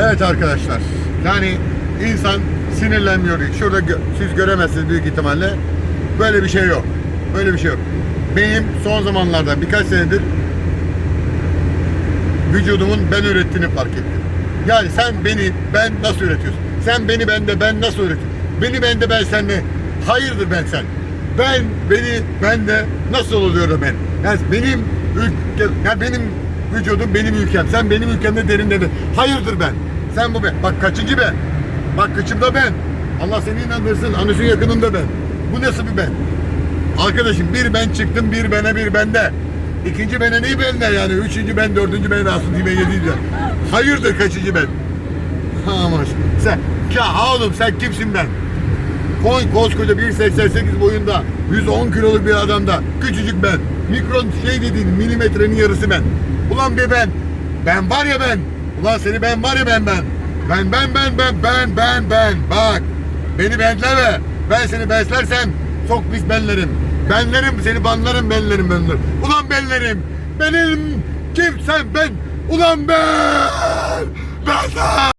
Evet arkadaşlar. Yani insan sinirlenmiyor. Şurada gö- siz göremezsiniz büyük ihtimalle. Böyle bir şey yok. Böyle bir şey yok. Benim son zamanlarda birkaç senedir vücudumun ben ürettiğini fark ettim. Yani sen beni ben nasıl üretiyorsun? Sen beni bende ben nasıl üretiyorum? Beni bende ben senle. Hayırdır ben sen? Ben beni bende nasıl oluyor da ben? Yani benim ülke, benim vücudum benim ülkem. Sen benim ülkemde derinde de. Hayırdır ben? Sen bu ben. Bak kaçıncı ben? Bak kıçımda ben. Allah seni inandırsın. Anüsün yakınında ben. Bu nasıl bir ben? Arkadaşım bir ben çıktım bir bene bir bende. İkinci bene neyi bende yani? Üçüncü ben, dördüncü ben, altıncı ben, yedinci ben. Hayırdır kaçıncı ben? Ama sen, ya oğlum sen kimsin ben? Koy koskoca 1.88 boyunda 110 kiloluk bir adamda küçücük ben. Mikron şey dediğin milimetrenin yarısı ben. Ulan be ben. Ben var ya ben. Ulan seni ben var ya ben ben. Ben ben ben ben ben ben ben. Bak. Beni benleme. Ben seni beslersem çok pis benlerim. Benlerim seni banlarım benlerim benlerim. Ulan benlerim. Benim kimsen ben. Ulan ben. Ben.